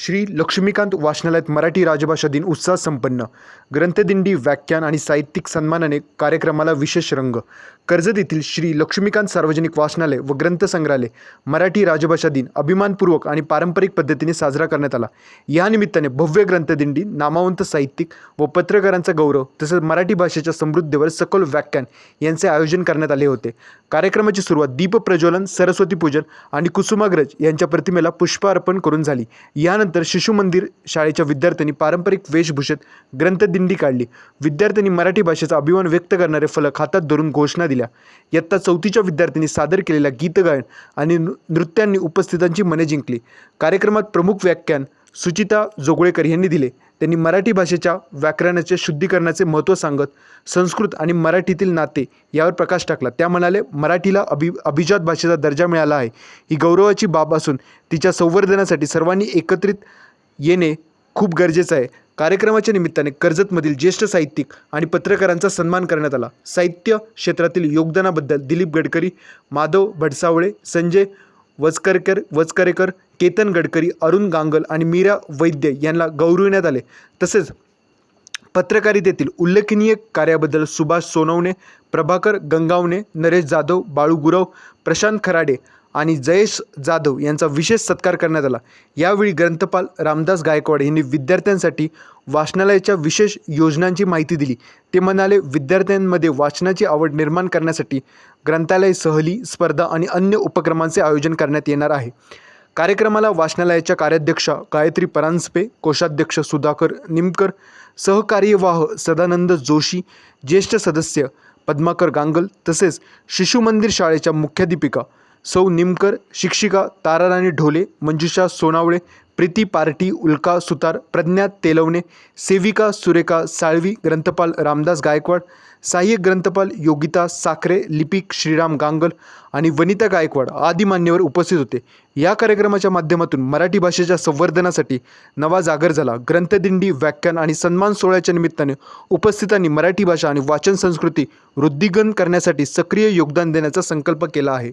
श्री लक्ष्मीकांत वाचनालयात मराठी राजभाषा दिन उत्साह संपन्न. ग्रंथदिंडी व्याख्यान आणि साहित्यिक सन्मानाने कार्यक्रमाला विशेष रंग. कर्जत येथील श्री लक्ष्मीकांत सार्वजनिक वाचनालय व ग्रंथसंग्रहालय मराठी राजभाषा दिन अभिमानपूर्वक आणि पारंपरिक पद्धतीने साजरा करण्यात आला. या निमित्ताने भव्य ग्रंथदिंडी नामवंत साहित्यिक व पत्रकारांचा गौरव तसेच मराठी भाषेच्या समृद्धीवर सखोल व्याख्यान यांचे आयोजन करण्यात आले होते. कार्यक्रमाची सुरुवात दीपप्रज्वलन सरस्वती पूजन आणि कुसुमाग्रज यांच्या प्रतिमेला पुष्पार्पण करून झाली. यानंतर शिशु मंदिर शाळेच्या विद्यार्थ्यांनी पारंपरिक वेशभूषेत ग्रंथदिंडी काढली. विद्यार्थ्यांनी मराठी भाषेचा अभिमान व्यक्त करणारे फलक हातात धरून घोषणा दिल्या. इयत्ता चौथीच्या विद्यार्थ्यांनी सादर केलेल्या गीतगायन आणि नृ- नृत्यांनी उपस्थितांची मने जिंकली. कार्यक्रमात प्रमुख व्याख्यान सुचिता जोगळेकर यांनी दिले. त्यांनी मराठी भाषेच्या व्याकरणाचे शुद्धीकरणाचे महत्त्व सांगत संस्कृत आणि मराठीतील नाते यावर प्रकाश टाकला. त्या म्हणाले मराठीला अभि अभिजात भाषेचा दर्जा मिळाला आहे. ही गौरवाची बाब असून तिच्या संवर्धनासाठी सर्वांनी एकत्रित येणे खूप गरजेचं आहे. कार्यक्रमाच्या निमित्ताने कर्जतमधील ज्येष्ठ साहित्यिक आणि पत्रकारांचा सन्मान करण्यात आला. साहित्य क्षेत्रातील योगदानाबद्दल दिलीप गडकरी माधव भडसावळे संजय वचकरकर वचकरेकर केतन गडकरी अरुण गांगल आणि मीरा वैद्य यांना गौरविण्यात आले. तसेच पत्रकारितेतील उल्लेखनीय कार्याबद्दल सुभाष सोनवणे प्रभाकर गंगावणे नरेश जाधव बाळू गुरव प्रशांत खराडे आणि जयेश जाधव यांचा विशेष सत्कार करण्यात आला. यावेळी ग्रंथपाल रामदास गायकवाड यांनी विद्यार्थ्यांसाठी वाचनालयाच्या विशेष योजनांची माहिती दिली. ते म्हणाले विद्यार्थ्यांमध्ये वाचनाची आवड निर्माण करण्यासाठी ग्रंथालय सहली स्पर्धा आणि अन्य उपक्रमांचे आयोजन करण्यात येणार आहे. कार्यक्रमाला वाचनालयाच्या कार्याध्यक्षा गायत्री परांजपे कोषाध्यक्ष सुधाकर निमकर सहकार्यवाह सदानंद जोशी ज्येष्ठ सदस्य पद्माकर गांगल तसेच शिशु मंदिर शाळेच्या मुख्याध्यापिका सौ निमकर शिक्षिका ताराराणी ढोले मंजुषा सोनावळे प्रीती पार्टी उल्का सुतार प्रज्ञा तेलवणे सेविका सुरेखा साळवी ग्रंथपाल रामदास गायकवाड सहाय्यक ग्रंथपाल योगिता साखरे लिपिक श्रीराम गांगल आणि वनिता गायकवाड आदी मान्यवर उपस्थित होते. या कार्यक्रमाच्या माध्यमातून मराठी भाषेच्या संवर्धनासाठी नवा जागर झाला. ग्रंथदिंडी व्याख्यान आणि सन्मान सोहळ्याच्या निमित्ताने उपस्थितांनी मराठी भाषा आणि वाचन संस्कृती वृद्धिगन करण्यासाठी सक्रिय योगदान देण्याचा संकल्प केला आहे.